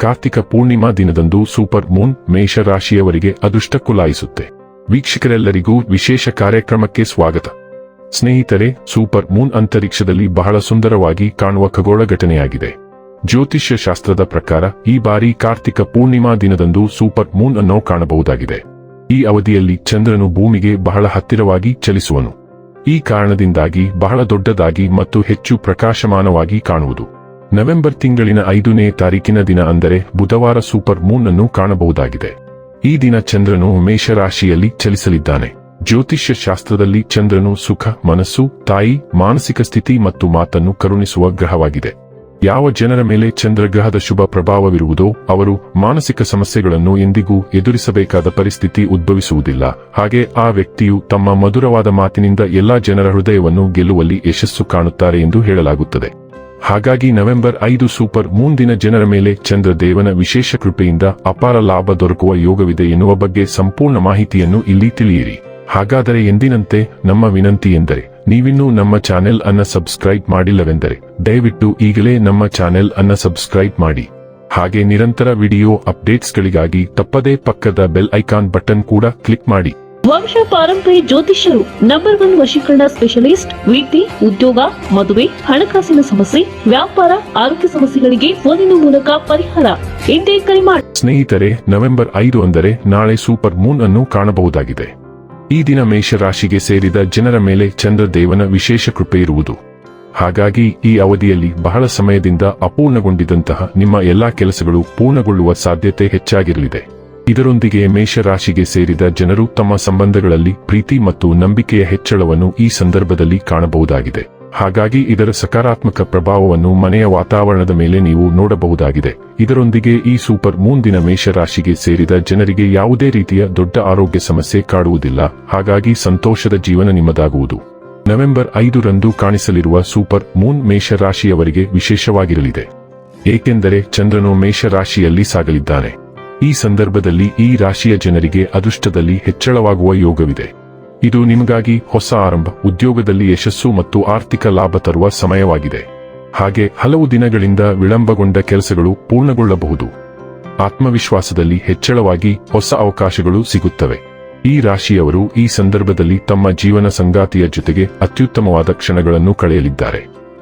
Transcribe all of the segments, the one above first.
ಕಾರ್ತಿಕ ಪೂರ್ಣಿಮಾ ದಿನದಂದು super Moon ಮೇಷರಾಶಿಯವರಿಗೆ ಅದೃಷ್ಟ ಕುಲಾಯಿಸುತ್ತೆ. ವೀಕ್ಷಕರೆಲ್ಲರಿಗೂ ವಿಶೇಷ ಕಾರ್ಯಕ್ರಮಕ್ಕೆ ಸ್ವಾಗತ. ಸ್ನೇಹಿತರೆ, ಸೂಪರ್ ಮೂನ್ ಅಂತರಿಕ್ಷದಲ್ಲಿ ಬಹಳ ಸುಂದರವಾಗಿ ಕಾಣುವ ಖಗೋಳ ಘಟನೆಯಾಗಿದೆ. ಜ್ಯೋತಿಷ್ಯ ಶಾಸ್ತ್ರದ ಪ್ರಕಾರ ಈ ಬಾರಿ ಕಾರ್ತಿಕ ಪೂರ್ಣಿಮಾ ದಿನದಂದು ಸೂಪರ್ ಮೂನ್ ಅನ್ನು ಕಾಣಬಹುದಾಗಿದೆ. ಈ ಅವಧಿಯಲ್ಲಿ ಚಂದ್ರನು ಭೂಮಿಗೆ ಬಹಳ ಹತ್ತಿರವಾಗಿ ಚಲಿಸುವನು. ಈ ಕಾರಣದಿಂದಾಗಿ ಬಹಳ ದೊಡ್ಡದಾಗಿ ಮತ್ತು ಹೆಚ್ಚು ಪ್ರಕಾಶಮಾನವಾಗಿ ಕಾಣುವುದು. ನವೆಂಬರ್ ತಿಂಗಳಿನ ಐದನೇ ತಾರೀಕಿನ ದಿನ ಅಂದರೆ ಬುಧವಾರ ಸೂಪರ್ ಮೂನ್ ಅನ್ನು ಕಾಣಬಹುದಾಗಿದೆ. ಈ ದಿನ ಚಂದ್ರನು ಮೇಷರಾಶಿಯಲ್ಲಿ ಚಲಿಸಲಿದ್ದಾನೆ. ಜ್ಯೋತಿಷ್ಯ ಶಾಸ್ತ್ರದಲ್ಲಿ ಚಂದ್ರನು ಸುಖ, ಮನಸ್ಸು, ತಾಯಿ, ಮಾನಸಿಕ ಸ್ಥಿತಿ ಮತ್ತು ಮಾತನ್ನು ಕರುಣಿಸುವ ಗ್ರಹವಾಗಿದೆ. ಯಾವ ಜನರ ಮೇಲೆ ಚಂದ್ರಗ್ರಹದ ಶುಭ ಪ್ರಭಾವವಿರುವುದೋ ಅವರು ಮಾನಸಿಕ ಸಮಸ್ಯೆಗಳನ್ನು ಎಂದಿಗೂ ಎದುರಿಸಬೇಕಾದ ಪರಿಸ್ಥಿತಿ ಉದ್ಭವಿಸುವುದಿಲ್ಲ. ಹಾಗೆ ಆ ವ್ಯಕ್ತಿಯು ತಮ್ಮ ಮಧುರವಾದ ಮಾತಿನಿಂದ ಎಲ್ಲಾ ಜನರ ಹೃದಯವನ್ನು ಗೆಲ್ಲುವಲ್ಲಿ ಯಶಸ್ಸು ಕಾಣುತ್ತಾರೆ ಎಂದು ಹೇಳಲಾಗುತ್ತದೆ. ಹಾಗಾಗಿ ನವೆಂಬರ್ ಐದು ಸೂಪರ್ ಮೂನ್ ದಿನ ಜನರ ಮೇಲೆ ಚಂದ್ರದೇವನ ವಿಶೇಷ ಕೃಪೆಯಿಂದ ಅಪಾರ ಲಾಭ ದೊರಕುವ ಯೋಗವಿದೆ ಎನ್ನುವ ಬಗ್ಗೆ ಸಂಪೂರ್ಣ ಮಾಹಿತಿಯನ್ನು ಇಲ್ಲಿ ತಿಳಿಯಿರಿ. ಹಾಗಾದರೆ ಎಂದಿನಂತೆ ನಮ್ಮ ವಿನಂತಿ ಎಂದರೆ, ನೀವಿನ್ನೂ ನಮ್ಮ ಚಾನೆಲ್ ಅನ್ನ ಸಬ್ಸ್ಕ್ರೈಬ್ ಮಾಡಿಲ್ಲವೆಂದರೆ, ದಯವಿಟ್ಟು ಈಗಲೇ ನಮ್ಮ ಚಾನೆಲ್ ಅನ್ನ ಸಬ್ಸ್ಕ್ರೈಬ್ ಮಾಡಿ. ಹಾಗೆ ನಿರಂತರ ವಿಡಿಯೋ ಅಪ್ಡೇಟ್ಸ್ಗಳಿಗಾಗಿ ತಪ್ಪದೇ ಪಕ್ಕದ ಬೆಲ್ ಐಕಾನ್ ಬಟನ್ ಕೂಡ ಕ್ಲಿಕ್ ಮಾಡಿ. ವಂಶ ಪಾರಂಪರ್ಯ ಜ್ಯೋತಿಷ್ಯರು ನಂಬರ್ ಒನ್ ವಶೀಕರಣ ಸ್ಪೆಷಲಿಸ್ಟ್ ವೃತ್ತಿ ಉದ್ಯೋಗ, ಮದುವೆ, ಹಣಕಾಸಿನ ಸಮಸ್ಯೆ, ವ್ಯಾಪಾರ, ಆರೋಗ್ಯ ಸಮಸ್ಯೆಗಳಿಗೆ ಫೋನಿನ ಮೂಲಕ ಪರಿಹಾರ. ಇಂದೇ ಕರೆ ಮಾಡಿ ಸ್ನೇಹಿತರೆ, ನವೆಂಬರ್ ಐದು ಅಂದರೆ ನಾಳೆ ಸೂಪರ್ ಮೂನ್ ಅನ್ನು ಕಾಣಬಹುದಾಗಿದೆ. ಈ ದಿನ ಮೇಷರಾಶಿಗೆ ಸೇರಿದ ಜನರ ಮೇಲೆ ಚಂದ್ರದೇವನ ವಿಶೇಷ ಕೃಪೆ ಇರುವುದು. ಹಾಗಾಗಿ ಈ ಅವಧಿಯಲ್ಲಿ ಬಹಳ ಸಮಯದಿಂದ ಅಪೂರ್ಣಗೊಂಡಿದ್ದಂತಹ ನಿಮ್ಮ ಎಲ್ಲಾ ಕೆಲಸಗಳು ಪೂರ್ಣಗೊಳ್ಳುವ ಸಾಧ್ಯತೆ ಹೆಚ್ಚಾಗಿರಲಿದೆ. ಇದರೊಂದಿಗೆ ಮೇಷರಾಶಿಗೆ ಸೇರಿದ ಜನರು ತಮ್ಮ ಸಂಬಂಧಗಳಲ್ಲಿ ಪ್ರೀತಿ ಮತ್ತು ನಂಬಿಕೆಯ ಹೆಚ್ಚಳವನ್ನು ಈ ಸಂದರ್ಭದಲ್ಲಿ ಕಾಣಬಹುದಾಗಿದೆ. ಹಾಗಾಗಿ ಇದರ ಸಕಾರಾತ್ಮಕ ಪ್ರಭಾವವನ್ನು ಮನೆಯ ವಾತಾವರಣದ ಮೇಲೆ ನೀವು ನೋಡಬಹುದಾಗಿದೆ. ಇದರೊಂದಿಗೆ ಈ ಸೂಪರ್ ಮೂನ್ ದಿನ ಮೇಷರಾಶಿಗೆ ಸೇರಿದ ಜನರಿಗೆ ಯಾವುದೇ ರೀತಿಯ ದೊಡ್ಡ ಆರೋಗ್ಯ ಸಮಸ್ಯೆ ಕಾಡುವುದಿಲ್ಲ. ಹಾಗಾಗಿ ಸಂತೋಷದ ಜೀವನ ನಿಮ್ಮದಾಗುವುದು. ನವೆಂಬರ್ ಐದರಂದು ಕಾಣಿಸಲಿರುವ ಸೂಪರ್ ಮೂನ್ ಮೇಷರಾಶಿಯವರಿಗೆ ವಿಶೇಷವಾಗಿರಲಿದೆ. ಏಕೆಂದರೆ ಚಂದ್ರನು ಮೇಷರಾಶಿಯಲ್ಲಿ ಸಾಗಲಿದ್ದಾನೆ. ಈ ಸಂದರ್ಭದಲ್ಲಿ ಈ ರಾಶಿಯ ಜನರಿಗೆ ಅದೃಷ್ಟದಲ್ಲಿ ಹೆಚ್ಚಳವಾಗುವ ಯೋಗವಿದೆ. ಇದು ನಿಮಗಾಗಿ ಹೊಸ ಆರಂಭ, ಉದ್ಯೋಗದಲ್ಲಿ ಯಶಸ್ಸು ಮತ್ತು ಆರ್ಥಿಕ ಲಾಭ ತರುವ ಸಮಯವಾಗಿದೆ. ಹಾಗೆ ಹಲವು ದಿನಗಳಿಂದ ವಿಳಂಬಗೊಂಡ ಕೆಲಸಗಳು ಪೂರ್ಣಗೊಳ್ಳಬಹುದು. ಆತ್ಮವಿಶ್ವಾಸದಲ್ಲಿ ಹೆಚ್ಚಳವಾಗಿ ಹೊಸ ಅವಕಾಶಗಳು ಸಿಗುತ್ತವೆ. ಈ ರಾಶಿಯವರು ಈ ಸಂದರ್ಭದಲ್ಲಿ ತಮ್ಮ ಜೀವನ ಸಂಗಾತಿಯ ಜೊತೆಗೆ ಅತ್ಯುತ್ತಮವಾದ ಕ್ಷಣಗಳನ್ನು ಕಳೆಯಲಿದ್ದಾರೆ.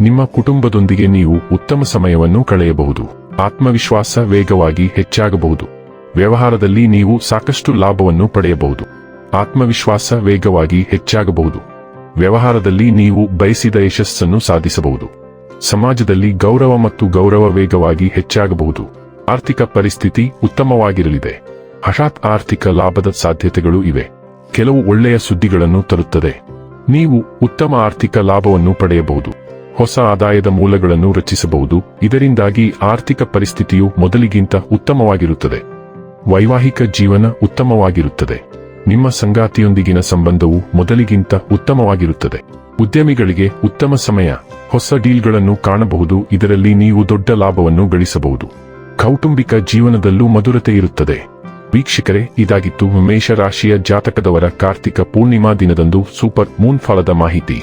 ನಿಮ್ಮ ಕುಟುಂಬದೊಂದಿಗೆ ನೀವು ಉತ್ತಮ ಸಮಯವನ್ನು ಕಳೆಯಬಹುದು. ಆತ್ಮವಿಶ್ವಾಸ ವೇಗವಾಗಿ ಹೆಚ್ಚಾಗಬಹುದು. ವ್ಯವಹಾರದಲ್ಲಿ ನೀವು ಸಾಕಷ್ಟು ಲಾಭವನ್ನು ಪಡೆಯಬಹುದು. ಆತ್ಮವಿಶ್ವಾಸ ವೇಗವಾಗಿ ಹೆಚ್ಚಾಗಬಹುದು. ವ್ಯವಹಾರದಲ್ಲಿ ನೀವು ಬಯಸಿದ ಯಶಸ್ಸನ್ನು ಸಾಧಿಸಬಹುದು. ಸಮಾಜದಲ್ಲಿ ಗೌರವ ಮತ್ತು ಗೌರವ ವೇಗವಾಗಿ ಹೆಚ್ಚಾಗಬಹುದು. ಆರ್ಥಿಕ ಪರಿಸ್ಥಿತಿ ಉತ್ತಮವಾಗಿರಲಿದೆ. ಹಠಾತ್ ಆರ್ಥಿಕ ಲಾಭದ ಸಾಧ್ಯತೆಗಳು ಇವೆ. ಕೆಲವು ಒಳ್ಳೆಯ ಸುದ್ದಿಗಳನ್ನು ತರುತ್ತದೆ. ನೀವು ಉತ್ತಮ ಆರ್ಥಿಕ ಲಾಭವನ್ನು ಪಡೆಯಬಹುದು. ಹೊಸ ಆದಾಯದ ಮೂಲಗಳನ್ನು ರಚಿಸಬಹುದು. ಇದರಿಂದಾಗಿ ಆರ್ಥಿಕ ಪರಿಸ್ಥಿತಿಯು ಮೊದಲಿಗಿಂತ ಉತ್ತಮವಾಗಿರುತ್ತದೆ. ವೈವಾಹಿಕ ಜೀವನ ಉತ್ತಮವಾಗಿರುತ್ತದೆ. ನಿಮ್ಮ ಸಂಗಾತಿಯೊಂದಿಗಿನ ಸಂಬಂಧವು ಮೊದಲಿಗಿಂತ ಉತ್ತಮವಾಗಿರುತ್ತದೆ. ಉದ್ಯಮಿಗಳಿಗೆ ಉತ್ತಮ ಸಮಯ, ಹೊಸ ಡೀಲ್ಗಳನ್ನು ಕಾಣಬಹುದು. ಇದರಲ್ಲಿ ನೀವು ದೊಡ್ಡ ಲಾಭವನ್ನು ಗಳಿಸಬಹುದು. ಕೌಟುಂಬಿಕ ಜೀವನದಲ್ಲೂ ಮಧುರತೆ ಇರುತ್ತದೆ. ವೀಕ್ಷಕರೇ, ಇದಾಗಿತ್ತು ಮೇಷರಾಶಿಯ ಜಾತಕದವರ ಕಾರ್ತಿಕ ಪೂರ್ಣಿಮಾ ದಿನದಂದು ಸೂಪರ್ ಮೂನ್ ಫಲದ ಮಾಹಿತಿ.